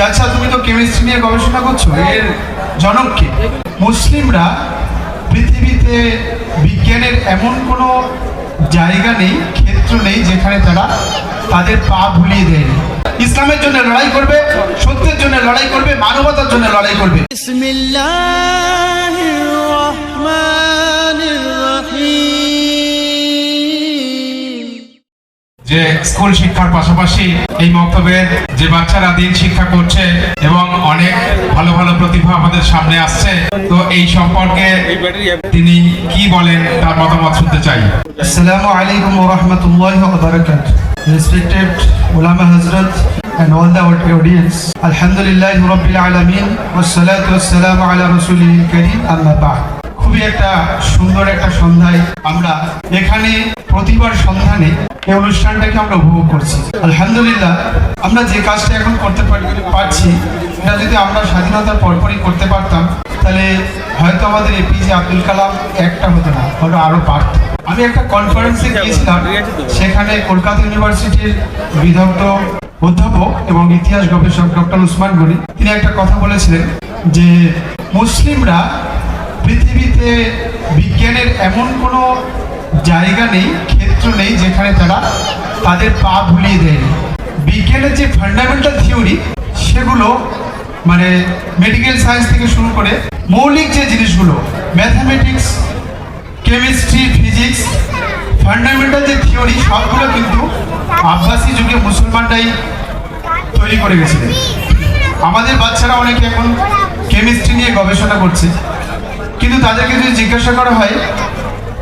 আচ্ছা তুমি তো কেমিস্ট্রি নিয়ে গবেষণা করছ এর জনককে মুসলিমরা পৃথিবীতে বিজ্ঞানের এমন কোনো জায়গা নেই ক্ষেত্র নেই যেখানে তারা তাদের পা ভুলিয়ে দেয়নি ইসলামের জন্য লড়াই করবে সত্যের জন্য লড়াই করবে মানবতার জন্য লড়াই করবে। যে স্কুল শিক্ষার পাশাপাশি এই মক্তবের যে বাচ্চারা দিন শিক্ষা করছে এবং অনেক ভালো ভালো প্রতিভা আমাদের সামনে আসছে তো এই সম্পর্কে তিনি কি বলেন তার মতামত শুনতে চাই Assalamu alaikum wa rahmatullahi wa barakatuh. Respected ulama hazrat and all the audience. Alhamdulillah rabbil alameen wassalatu wassalamu ala rasulil kareem amma ba'd. খুবই একটা সুন্দর একটা সন্ধ্যায় আমরা এখানে প্রতিবার সন্ধানে এই অনুষ্ঠানটাকে আমরা উপভোগ করছি। আলহামদুলিল্লাহ, আমরা যে কাজটা এখন করতে পারি, পারছি, এটা যদি আমরা স্বাধীনতার পরপরই করতে পারতাম, তাহলে হয়তো আমাদের এপিজে আব্দুল কালাম একটা হতো না, হয়তো আরও পারত আমি একটা কনফারেন্সে গিয়েছিলাম, সেখানে কলকাতা ইউনিভার্সিটির বিদগ্ধ অধ্যাপক এবং ইতিহাস গবেষক ডক্টর উসমান গনি, তিনি একটা কথা বলেছিলেন যে, মুসলিমরা পৃথিবীতে বিজ্ঞানের এমন কোনো জায়গা নেই, ক্ষেত্র নেই যেখানে তারা তাদের পা ভুলিয়ে দেয়নি। বিজ্ঞানের যে ফান্ডামেন্টাল থিওরি সেগুলো মানে মেডিকেল সায়েন্স থেকে শুরু করে মৌলিক যে জিনিসগুলো ম্যাথামেটিক্স কেমিস্ট্রি ফিজিক্স ফান্ডামেন্টাল যে থিওরি সবগুলো কিন্তু আব্বাসি যুগে মুসলমানরাই তৈরি করে গেছিলেন। আমাদের বাচ্চারা অনেকে এখন কেমিস্ট্রি নিয়ে গবেষণা করছে। কিন্তু তাদেরকে যদি জিজ্ঞাসা করা হয়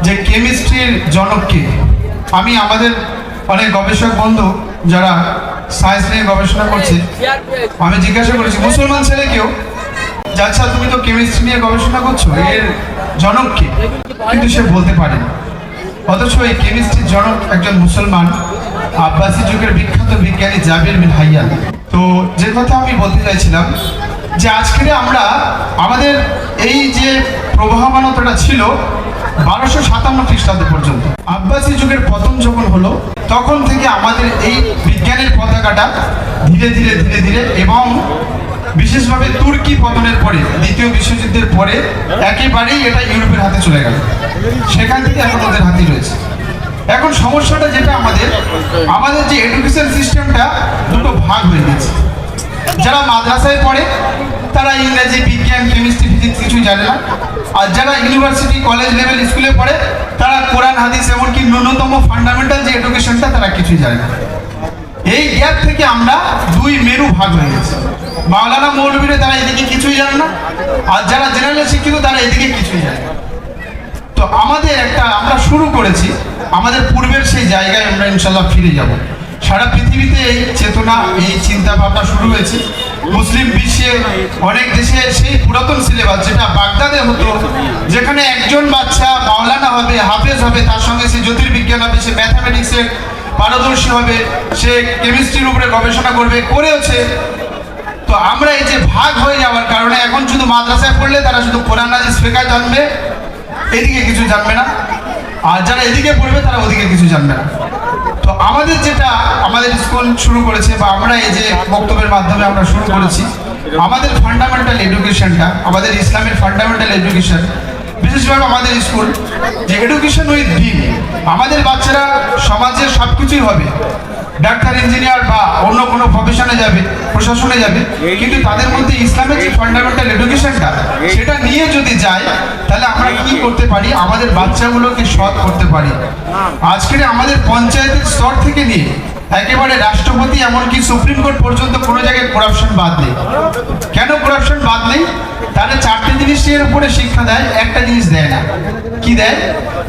যে কেমিস্ট্রির জনককে আমি আমাদের অনেক গবেষক বন্ধু যারা সায়েন্স নিয়ে গবেষণা করছে, আমি জিজ্ঞাসা করেছি, মুসলমান ছেলেকেও যে আচ্ছা তুমি তো কেমিস্ট্রি নিয়ে গবেষণা করছ, এর জনককে কিন্তু সে বলতে পারে অথচ এই কেমিস্ট্রির জনক একজন মুসলমান, আব্বাসী যুগের বিখ্যাত বিজ্ঞানী জাবির বিন হাইয়া তো যে কথা আমি বলতে চাইছিলাম যে আজকে আমরা আমাদের এই যে প্রবাহমানতাটা ছিল বারোশো সাতান্ন খ্রিস্টাব্দ পর্যন্ত। আব্বাসী যুগের পতন যখন হলো, তখন থেকে আমাদের এই বিজ্ঞানের পতাকাটা ধীরে ধীরে ধীরে ধীরে এবং বিশেষভাবে তুর্কি পতনের পরে, দ্বিতীয় বিশ্বযুদ্ধের পরে একেবারেই এটা ইউরোপের হাতে চলে গেল। সেখান থেকে এখন ওদের হাতে রয়েছে। এখন সমস্যাটা যেটা আমাদের আমাদের যে এডুকেশন সিস্টেমটা দুটো ভাগ হয়ে গেছে। যারা মাদ্রাসায় পড়ে তারা ইংরেজি, বিজ্ঞান কেমিস্ট্রি ফিজিক্স কিছুই জানে না। আর যারা ইউনিভার্সিটি কলেজ লেভেল স্কুলে পড়ে, তারা কোরআন, হাদিস এমনকি ন্যূনতম ফান্ডামেন্টাল যে এডুকেশনটা তারা কিছুই জানে না। এই গ্যাপ থেকে আমরা দুই মেরু ভাগ হয়ে গেছি। মাওলানা মৌলবীরা তারা এদিকে কিছুই জানে না, আর যারা জেনারেল শিক্ষিত, তারা এদিকে কিছুই জানে না। তো আমাদের একটা, আমরা শুরু করেছি, আমাদের পূর্বের সেই জায়গায় আমরা ইনশাল্লাহ ফিরে যাব। সারা পৃথিবীতে এই চেতনা, এই চিন্তা ভাবনা শুরু হয়েছে। মুসলিম বিশ্বে অনেক দেশে সেই পুরাতন সিলেবাস, যেটা বাগদাদে হতো, যেখানে একজন বাচ্চা মাওলানা হবে, হাফেজ হবে, তার সঙ্গে সে জ্যোতির্বিজ্ঞান হবে, সে ম্যাথামেটিক্সের পারদর্শী হবে, সে কেমিস্ট্রির উপরে গবেষণা করবে করেওছে তো আমরা এই যে ভাগ হয়ে যাওয়ার কারণে এখন শুধু মাদ্রাসায় পড়লে তারা শুধু কোরআন নাজিস ফেকা জানবে, এদিকে কিছু জানবে না। আর যারা এদিকে পড়বে, তারা ওদিকে কিছু জানবে না। তো আমাদের যেটা আমাদের স্কুল শুরু করেছে বা আমরা এই যে বক্তব্যের মাধ্যমে আমরা শুরু করেছি আমাদের ফান্ডামেন্টাল এডুকেশনটা আমাদের ইসলামের ফান্ডামেন্টাল এডুকেশন বিশেষভাবে আমাদের স্কুল যে এডুকেশন উইথ দিন আমাদের বাচ্চারা সমাজের সব কিছুই হবে। ডাক্তার ইঞ্জিনিয়ার বা অন্য কোনো প্রফেশনে যাবে প্রশাসনে যাবে কিন্তু তাদের মধ্যে ইসলামের যে ফান্ডামেন্টাল এডুকেশনটা সেটা নিয়ে যদি যায় তাহলে আমরা কি করতে পারি? আমাদের বাচ্চাগুলোকে সৎ করতে পারি। আজকের আমাদের পঞ্চায়েতের স্তর থেকে নিয়ে একেবারে রাষ্ট্রপতি এমনকি সুপ্রিম কোর্ট পর্যন্ত কোনো জায়গায় করাপশন বাদ নেই। কেন করাপশন বাদ নেই? তারা চারটে জিনিসের উপরে শিক্ষা দেয় একটা জিনিস দেয় না। কি দেয়?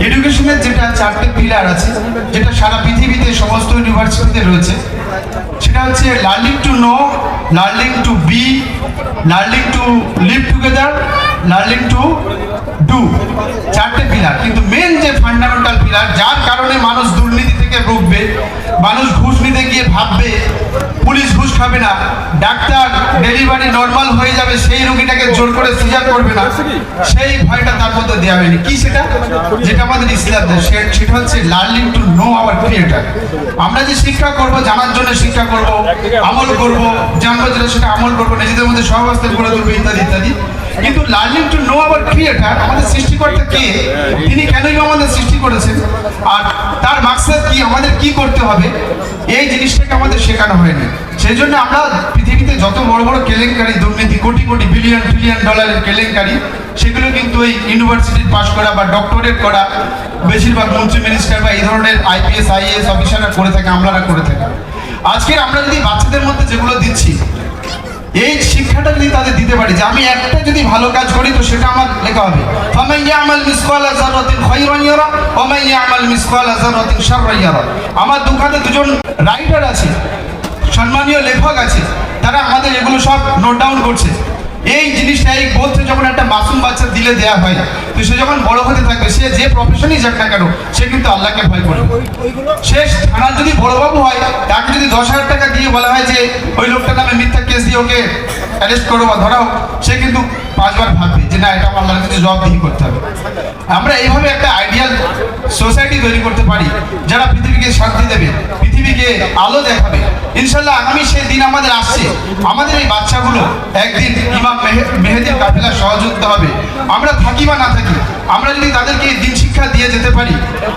এডুকেশনের যেটা চারটে পিলার আছে যেটা সারা পৃথিবীতে সমস্ত ইউনিভার্সিটিতে রয়েছে সেটা হচ্ছে learning to know learning to be learning to live together learning to do চারটে পিলার কিন্তু মেন যে ফান্ডামেন্টাল পিলার যার কারণে মানুষ দুর্নীতি থেকে রুখবে মানুষ ঘুষ নিতে গিয়ে ভাববে, পুলিশ ঘুষ খাবে না, ডাক্তার ডেলিভারি নর্মাল হয়ে যাবে, সেই রোগীটাকে জোর করে সিজার করবে না। সেই ভয়টা তার মধ্যে দেওয়া হয়নি। কি সেটা? যেটা আমাদের ইসলাম সেটা হচ্ছে learning to know our creator আমরা যে শিক্ষা করব, জানার জন্য শিক্ষা করব, আমল করব জানব যেটা সেটা আমল করব, নিজেদের মধ্যে সহবাস্তে করে তুলবো, ইত্যাদি ইত্যাদি। কিন্তু learning to know our creator আমাদের সৃষ্টিকর্তা কে? তিনি কেনই আমাদের সৃষ্টি করেছেন? আর তার মাকসাদ কি? আমাদের কি করতে হবে? এই জিনিসটাকে আমাদের শেখানো হয়নি। সেই জন্য আমরা পৃথিবীতে যত বড় বড় কেলেঙ্কারি, দুর্নীতি, কোটি কোটি বিলিয়ন ট্রিলিয়ন ডলারের কেলেঙ্কারি, সেগুলো কিন্তু এই ইউনিভার্সিটির পাশ করা বা ডক্টরেট করা, বেশিরভাগ মন্ত্রী মিনিস্টার বা এই ধরনের আইপিএস আইএএস অফিসাররা করে থাকে, আমলারা করে থাকে। আজকের আমরা যদি বাচ্চাদের মধ্যে যেগুলো দিচ্ছি, এই শিক্ষাটা যদি তাদের দিতে পারি, যে আমি একটা যদি ভালো কাজ করি তো সেটা আমার লেখা হবে। আমার দুজন রাইটার আছে, সম্মানীয় লেখক আছে, তারা আমাদের এগুলো সব নোট ডাউন করছে। এই জিনিসটা, এই বোধ যখন একটা মাসুম বাচ্চা দিলে দেয়া হয়, তো সে যখন বড় হতে থাকবে, সে যে প্রফেশনই যাক না কেন, সে কিন্তু আল্লাহকে ভয় করবে সে থানার যদি বড়বাবু হয়, তাকে যদি দশ হাজার টাকা দিয়ে বলা হয় যে, ওই লোকটার নামে মিথ্যা কেস দিয়ে ওকে অ্যারেস্ট করো বা ধরাও, সে কিন্তু পাঁচবার ভাববে যে না, এটা আমার কাছে জবাবদিহি করতে হবে। আমরা এইভাবে একটা আইডিয়াল সোসাইটি তৈরি করতে পারি, যারা পৃথিবীকে শান্তি দেবে, পৃথিবীকে আলো দেখাবে। ইনশাল্লাহ আগামী সেই দিন আমাদের আসছে। আমাদের এই বাচ্চাগুলো একদিন ইমাম মেহে- মেহেদির কাফেলা সহযোগিতা হবে। আমরা থাকি বা না থাকি, আমরা যদি তাদেরকে দিন শিক্ষা দিয়ে যেতে পারি,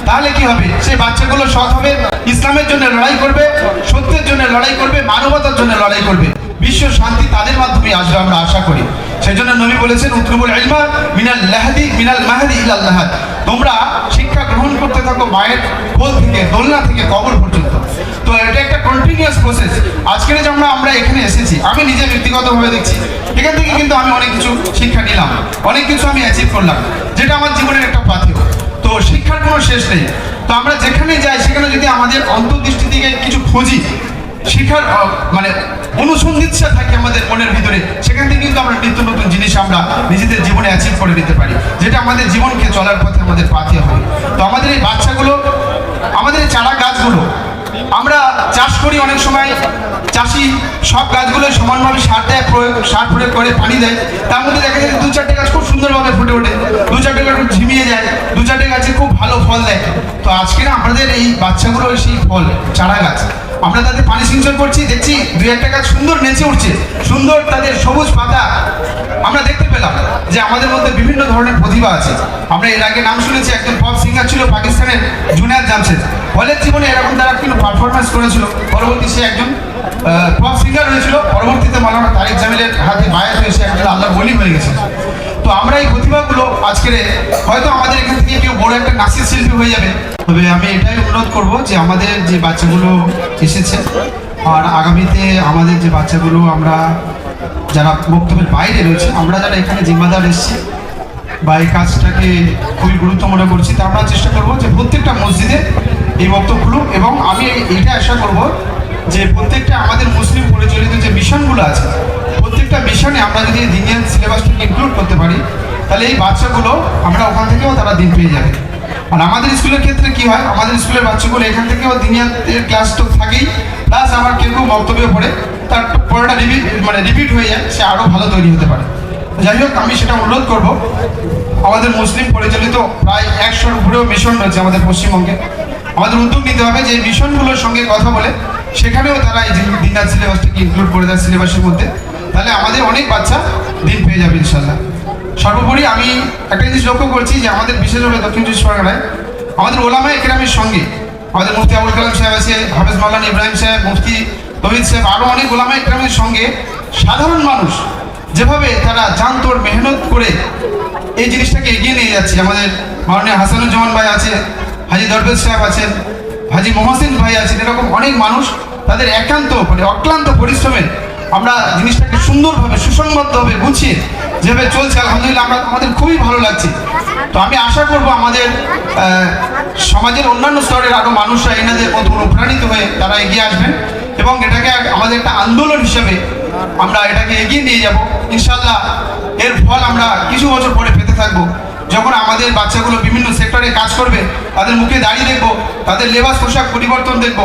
তাহলে কি হবে? সেই বাচ্চাগুলো সৎ হবে, ইসলামের জন্য লড়াই করবে, সত্যের জন্য লড়াই করবে, মানবতার জন্য লড়াই করবে। বিশ্ব শান্তি তাদের মাধ্যমে আসবে আমরা আশা করি। সেই জন্য নবী বলেছেন উত্তরবুল ইলমা মিনাল লাহাদি, মিনাল মাহাদি ইলাল লাহাদ তোমরা শিক্ষা গ্রহণ করতে থাকো মায়ের কোল থেকে, দোলনা থেকে, কবর পর্যন্ত। তো এটা একটা কন্টিনিউয়াস প্রসেস আজকের যে আমরা আমরা এখানে এসেছি, আমি নিজে ব্যক্তিগতভাবে দেখছি, এখান থেকে কিন্তু আমি অনেক কিছু শিক্ষা নিলাম, অনেক কিছু আমি অ্যাচিভ করলাম, যেটা আমার জীবনের একটা পাথেয়। তো শিক্ষার কোনো শেষ নেই। তো আমরা যেখানে যাই, সেখানে যদি আমাদের অন্তর্দৃষ্টি থেকে কিছু খুঁজি আহ, মানে অনুসন্ধিৎসা থাকে আমাদের মনের ভিতরে। সেখান থেকে কিন্তু আমরা নিত্য নতুন জিনিস আমরা নিজেদের জীবনে অ্যাচিভ করে নিতে পারি যেটা আমাদের জীবনকে চলার পথে আমাদের পাথে হয় তো আমাদের এই বাচ্চাগুলো আমাদের চারা গাছগুলো আমরা চাষ করি অনেক সময় চাষি সব গাছগুলো সমানভাবে সার দেয় প্রয়োগ সার প্রয়োগ করে পানি দেয়। তার মধ্যে দেখা যায় দু চারটে গাছ খুব সুন্দরভাবে ফুটে ওঠে দু চারটে গাছ ঝিমিয়ে যায় দু চারটে গাছে খুব ভালো ফল দেয়। তো আজকে না আমাদের এই বাচ্চাগুলো সেই ফল চারা গাছ। আমরা তাদের পানি সিঞ্চন করছি, দেখছি দুই একটা গাছ সুন্দর নেচে উঠছে, সুন্দর তাদের সবুজ পাতা। আমরা দেখতে পেলাম যে আমাদের মধ্যে বিভিন্ন ধরনের প্রতিভা আছে। আমরা এর আগে নাম শুনেছি, একজন পপ সিঙ্গার ছিল পাকিস্তানের জুনিয়ার জামশেদ। কলেজ জীবনে এরকম তারা কিন্তু পারফরমেন্স করেছিল। পরবর্তী সে একজন পপ সিঙ্গার হয়েছিল। পরবর্তীতে মালানা তারিক জামিলের হাতে বায়াত হয়ে সে একজন আল্লাহ বলি হয়ে গেছে। তো আমরা এই প্রতিভাগুলো আজকের হয়তো আমাদের এখান থেকে কেউ বড় একটা নাচের শিল্পী হয়ে যাবে। তবে আমি এটাই অনুরোধ করব যে আমাদের যে বাচ্চাগুলো এসেছে, আর আগামীতে আমাদের যে বাচ্চাগুলো আমরা যারা বক্তব্যের বাইরে রয়েছে, আমরা যারা এখানে জিম্মাদার এসেছি বা এই কাজটাকে খুবই গুরুত্ব মনে করছি, তা আমরা চেষ্টা করব যে প্রত্যেকটা মসজিদে এই বক্তব্যগুলো এবং আমি এইটা আশা করব যে প্রত্যেকটা আমাদের মুসলিম পরিচালিত যে মিশনগুলো আছে প্রত্যেকটা মিশনে আমরা যদি দিনের সিলেবাসটাকে ইনক্লুড করতে পারি, তাহলে এই বাচ্চাগুলো আমরা ওখান থেকেও তারা দিন পেয়ে যাবে। আর আমাদের স্কুলের ক্ষেত্রে কি হয়? আমাদের স্কুলের বাচ্চাগুলো এখান থেকেও দিনিয়াতের ক্লাস তো থাকেই প্লাস আমার কেউ কেউ বক্তব্য পড়ে, তার পড়াটা রিপিট মানে রিপিট হয়ে যায়, সে আরও ভালো তৈরি হতে পারে। যাই হোক, আমি সেটা অনুরোধ করব। আমাদের মুসলিম পরিচালিত প্রায় একশোর উপরেও মিশন রয়েছে আমাদের পশ্চিমবঙ্গে। আমাদের উদ্যোগ নিতে হবে যে মিশনগুলোর সঙ্গে কথা বলে, সেখানেও তারা এই দিনার সিলেবাসটাকে ইনক্লুড করে দেয় সিলেবাসের মধ্যে। তাহলে আমাদের অনেক বাচ্চা দিন পেয়ে যাবে ইনশাল্লাহ সর্বোপরি আমি একটা জিনিস লক্ষ্য করছি যে আমাদের বিশেষভাবে দক্ষিণ চব্বিশ পরগনায় আমাদের ওলামা একরামের সঙ্গে আমাদের মুফতি আবুল কালাম সাহেব আছে, হাফেজ মাওলানা ইব্রাহিম সাহেব, মুফতি তহিদ সাহেব আরও অনেক ওলামা একরামের সঙ্গে সাধারণ মানুষ যেভাবে তারা জানতোর মেহনত করে এই জিনিসটাকে এগিয়ে নিয়ে যাচ্ছে। আমাদের মাননীয় হাসানুজ্জামান ভাই আছে, হাজি দরবেজ সাহেব আছেন, হাজি মোহসিন ভাই আছেন, এরকম অনেক মানুষ তাদের একান্ত মানে অক্লান্ত পরিশ্রমে আমরা জিনিসটাকে সুন্দরভাবে সুসংবদ্ধভাবে গুছিয়ে যেভাবে চলছে, আলহামদুলিল্লাহ আমরা আমাদের খুবই ভালো লাগছে। তো আমি আশা করব আমাদের সমাজের অন্যান্য স্তরের আরও মানুষরা এনাদের মতো অনুপ্রাণিত হয়ে তারা এগিয়ে আসবেন এবং এটাকে আমাদের একটা আন্দোলন হিসেবে আমরা এটাকে এগিয়ে নিয়ে যাব। ইনশাল্লাহ এর ফল আমরা কিছু বছর পরে পেতে থাকব। যখন আমাদের বাচ্চাগুলো বিভিন্ন সেক্টরে কাজ করবে, তাদের মুখে দাঁড়িয়ে দেখব, তাদের লেবাস পোশাক পরিবর্তন দেখব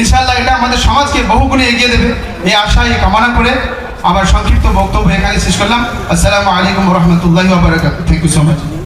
ইনশাআল্লাহ এটা আমাদের সমাজকে বহুগুণে এগিয়ে দেবে। এই আশায় কামনা করে আমার সংক্ষিপ্ত বক্তব্য এখানে শেষ করলাম। আসসালামু আলাইকুম রহমতুল্লাহ থ্যাংক ইউ সো মাচ